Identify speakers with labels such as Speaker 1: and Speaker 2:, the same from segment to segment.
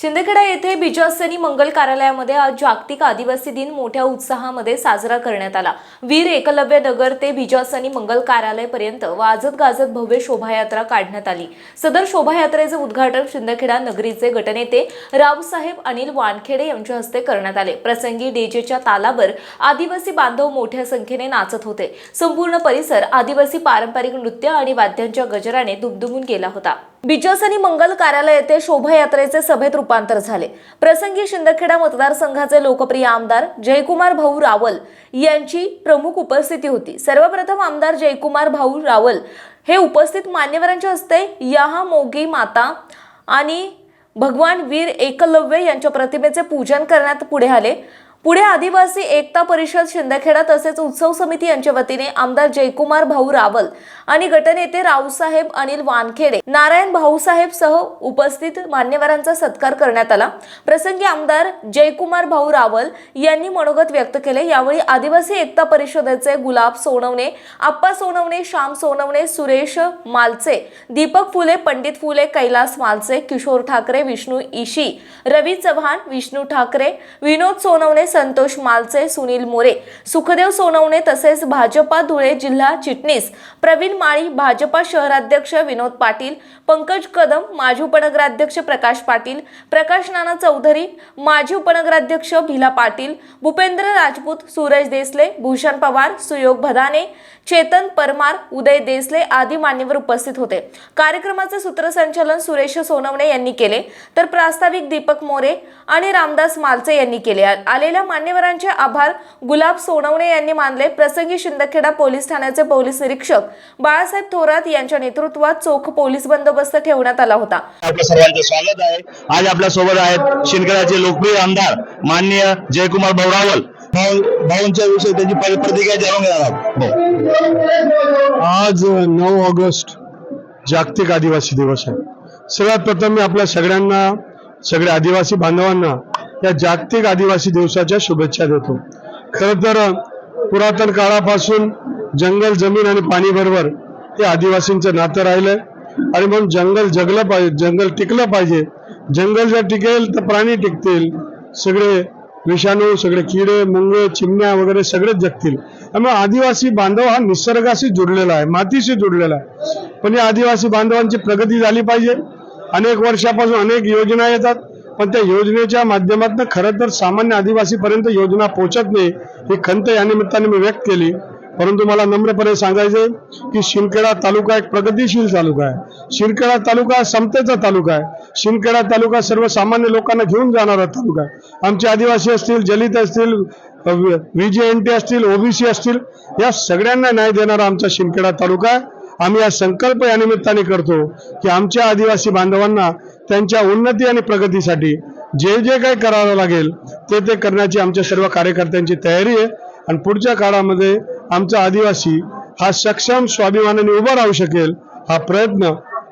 Speaker 1: शिंदखेडा येथे बिजासनी मंगल कार्यालयामध्ये आज जागतिक आदिवासी दिन मोठ्या उत्साहामध्ये साजरा करण्यात आला. वीर एकलव्य नगर ते बिजासनी मंगल कार्यालय पर्यंत वाजत गाजत भव्य शोभायात्रा काढण्यात आली. सदर शोभायात्रेचे उद्घाटन शिंदखेडा नगरीचे गटनेते रावसाहेब अनिल वानखेडे यांच्या हस्ते करण्यात आले. प्रसंगी डीजेच्या तालावर आदिवासी बांधव मोठ्या संख्येने नाचत होते. संपूर्ण परिसर आदिवासी पारंपरिक नृत्य आणि वाद्यांच्या गजराने दुमदुमून गेला होता. बिजासनी मंगल कार्यालय येथे शोभायात्रेचे सभेत रूपांतर झाले. प्रसंगी शिंदखेडा मतदारसंघाचे लोकप्रिय आमदार जयकुमार भाऊ रावल यांची प्रमुख उपस्थिती होती. सर्वप्रथम आमदार जयकुमार भाऊ रावल हे उपस्थित मान्यवरांच्या हस्ते यहा मोगी माता आणि भगवान वीर एकलव्य यांच्या प्रतिमेचे पूजन करण्यात पुढे आले. पुढे आदिवासी एकता परिषद शिंदखेडा तसेच उत्सव समिती यांच्या वतीने आमदार जयकुमार भाऊ रावल आणि गटनेते रावसाहेब अनिल वानखेडे नारायण भाऊसाहेब सह उपस्थित मान्यवरांचा सत्कार करण्यात आला. प्रसंगी आमदार जयकुमार भाऊ रावल यांनी मनोगत व्यक्त केले. यावेळी आदिवासी एकता परिषदेचे गुलाब सोनवणे आप्पा सोनवणे श्याम सोनवणे सुरेश मालचे दीपक फुले पंडित फुले कैलास मालचे किशोर ठाकरे विष्णू इशी रवी चव्हाण विष्णू ठाकरे विनोद सोनवणे संतोष मालचे सुनील मोरे सुखदेव सोनवणे तसेच भाजपा धुळे जिल्हा चिटणीस प्रवीण माळी भाजपा शहराध्यक्ष विनोद पाटील पंकज कदम माजी उपनगराध्यक्ष प्रकाश पाटील प्रकाश नाना चौधरी माजी उपनगराध्यक्ष भिला पाटील भूपेंद्र राजपूत सूरज देसले भूषण पवार सुयोग भदाने चेतन परमार उदय देसले आदी मान्यवर उपस्थित होते. कार्यक्रमाचे सूत्रसंचालन सुरेश सोनवणे यांनी केले. तर प्रास्ताविक दीपक मोरे आणि रामदास मालचे यांनी केले. आलेल्या आलेल्या मान्यवरांचे आभार गुलाब सोनवणे यांनी मानले. प्रसंगी शिंदखेडा पोलीस ठाण्याचे पोलीस निरीक्षक बाळासाहेब थोरात यांच्या नेतृत्वात चोख पोलीस बंदोबस्त ठेवण्यात आला होता.
Speaker 2: आपल्या सर्वांचे स्वागत आहे. आज आपल्यासोबत आहेत शिंदखेड्याचे लोकप्रिय आमदार माननीय जयकुमार भाऊरावल भाऊ भाऊंच्या विषयी त्यांची प्र- प्रतिक्रिया जाणून घेणार आहोत.
Speaker 3: आज नऊ ऑगस्ट जागतिक आदिवासी दिवस आहे. सगळ्यात प्रथम मी आपल्या सगळ्यांना सगळ्या आदिवासी बांधवांना या जागतिक आदिवासी दिवसाच्या शुभेच्छा देतो. खरं तर पुरातन काळापासून जंगल जमीन आणि पाणी बरोबर हे आदिवासींचं नातं राहिलंय. आणि म्हणून जंगल जगलं पाहिजे जंगल टिकलं पाहिजे. जंगल जर टिकेल तर प्राणी टिकतील. सगळे विषाणू सगळे किडे मुंगे चिमण्या वगैरे सगळेच जगतील. त्यामुळे आदिवासी बांधव हा निसर्गाशी जुडलेला आहे मातीशी जुडलेला आहे. पण या आदिवासी बांधवांची प्रगती झाली पाहिजे. अनेक वर्षापासून अनेक योजना येतात. पण त्या योजनेच्या माध्यमातून खरं तर सामान्य आदिवासीपर्यंत योजना पोहोचत नाही ही खंत या निमित्ताने मी व्यक्त केली. परंतु मला नम्रपणे सांगायचे की शिंदखेडा तालुका एक प्रगतिशील तालुका आहे. शिंदखेडा तालुका हा समतेचा तालुका आहे. शिंदखेडा तालुका सर्वसामान्य लोकांना घेऊन जाणारा तालुका आहे. आमचे आदिवासी असतील जलित असतील टी असतील ओबीसी असतील या सगळ्यांना न्याय देणारा आमचा शिंदखेडा तालुका आहे. आम्ही हा संकल्प या निमित्ताने करतो की आमच्या आदिवासी बांधवांना त्यांच्या उन्नती आणि प्रगतीसाठी जे जे काही करावं लागेल ते ते करण्याची आमच्या सर्व कार्यकर्त्यांची तयारी आहे. आणि पुढच्या काळामध्ये आमचा आदिवासी हा सक्षम स्वाभिमानाने उभा राहू शकेल हा प्रयत्न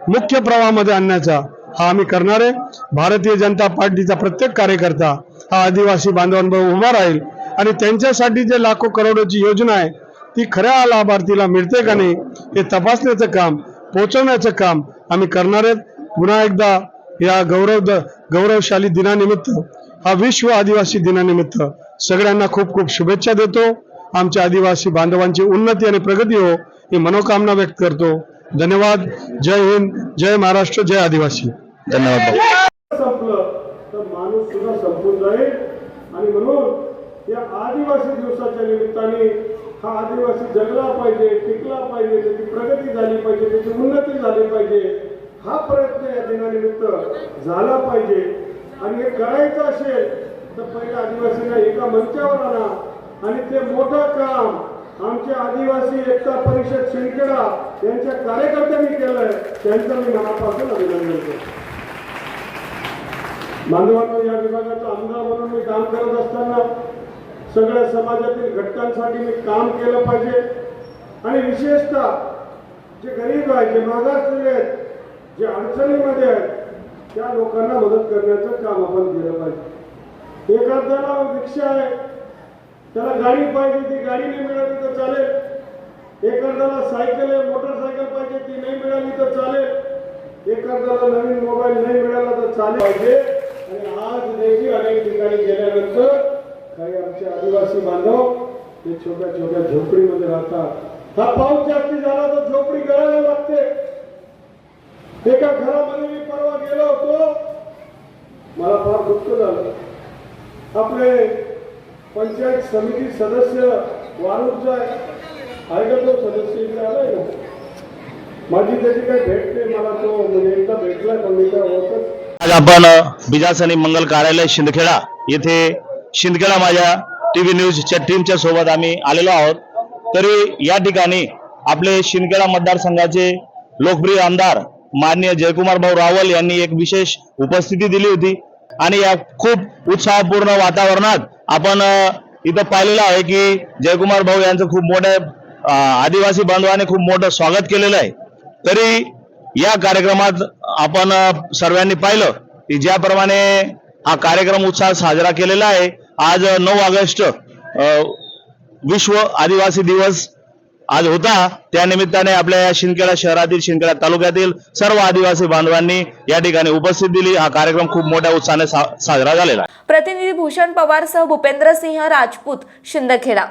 Speaker 3: मुख्य प्रवाहामध्ये आणण्याचा हा आम्ही करणार आहे. भारतीय जनता पार्टीचा प्रत्येक कार्यकर्ता हा आदिवासी बांधवांबरोबर उभा राहील. आणि त्यांच्यासाठी जे लाखो करोडोची योजना आहे ती खऱ्या लाभार्थीला मिळते का नाही हे तपासण्याचं काम पोचवण्याचं काम आम्ही करणार आहेत. पुन्हा एकदा या गौरव गौरवशाली दिनानिमित्त हा विश्व आदिवासी दिनानिमित्त सगळ्यांना खूप खूप शुभेच्छा देतो. आमच्या आदिवासी बांधवांची उन्नती आणि प्रगती हो ही मनोकामना व्यक्त करतो. धन्यवाद. जय हिंद. जय महाराष्ट्र. जय आदिवासी.
Speaker 2: धन्यवाद भाऊ
Speaker 4: संपलं. तर माणूस सुद्धा संपून जाईल. आणि म्हणून या आदिवासी दिवसाच्या निमित्ताने हा आदिवासी जगला पाहिजे टिकला पाहिजे त्याची प्रगती झाली पाहिजे त्याची उन्नती झाली पाहिजे. हा प्रयत्न या दिनानिमित्त झाला पाहिजे. आणि हे करायचं असेल तर पहिले आदिवासींना एका मंचावर आणा. आणि ते मोठं काम आमच्या आदिवासी एकता परिषद शिंदखेडा यांच्या कार्यकर्त्यांनी केलंय. त्यांचं मी मनापासून अभिनंदन करतो. बांधवांनो या विभागाचा आमदार म्हणून मी काम करत असताना सगळ्या समाजातील घटकांसाठी मी काम केलं पाहिजे. आणि विशेषतः जे गरीब आहेत जे मागासलेले आहेत जे अडचणीमध्ये आहेत त्या लोकांना मदत करण्याचं काम आपण केलं पाहिजे. एखाद्याला रिक्षा आहे त्याला गाडी पाहिजे ती गाडी नाही मिळाली तर चालेल.
Speaker 3: एखाद्याला सायकल आहे मोटरसायकल पाहिजे ती नाही मिळाली तर चालेल. एखाद्याला नवीन मोबाईल नाही मिळाला तर चालेल. पाहिजे. आणि आज देखील अनेक ठिकाणी गेल्यानंतर काही आमचे आदिवासी बांधव ते छोट्या छोट्या झोपडीमध्ये राहतात. हा पाऊस जास्ती झाला तर झोपडी गळायला लागते. एका घरामध्ये मी परवा गेलो होतो. मला फार दुःख झालं. आपले पंचायत समिती सदस्य वाळूचा आहे का तो सदस्य इथे आलाय ना माझी त्याची काही भेट नाही मला तो म्हणजे एकदा भेटलाय पण मी काय ओळखत
Speaker 2: आज आपण बिजासनी मंगल कार्यालय शिंदखेडा येथे शिंदखेडा माझ्या टी व्ही न्यूजच्या टीमच्या सोबत आम्ही आलेलो आहोत. तरी या ठिकाणी आपले शिंदखेडा मतदारसंघाचे लोकप्रिय आमदार माननीय जयकुमार भाऊ रावल यांनी एक विशेष उपस्थिती दिली होती. आणि या खूप उत्साहपूर्ण वातावरणात आपण इथं पाहिलेलं आहे की जयकुमार भाऊ यांचं खूप मोठ्या आदिवासी बांधवाने खूप मोठं स्वागत केलेलं आहे. तरी या कार्यक्रमात आपण सर्वांनी पाहिलं की ज्याप्रमाणे हा कार्यक्रम उत्साह साजरा केलेला आहे. आज नऊ ऑगस्ट विश्व आदिवासी दिवस आज होता. त्या निमित्ताने आपल्या या शिंदखेडा शहरातील शिंदखेडा तालुक्यातील सर्व आदिवासी बांधवांनी या ठिकाणी उपस्थित दिली. हा कार्यक्रम खूप मोठ्या उत्साहाने सा- साजरा झालेला
Speaker 1: प्रतिनिधी भूषण पवार सह भूपेंद्र सिंह राजपूत शिंदखेडा.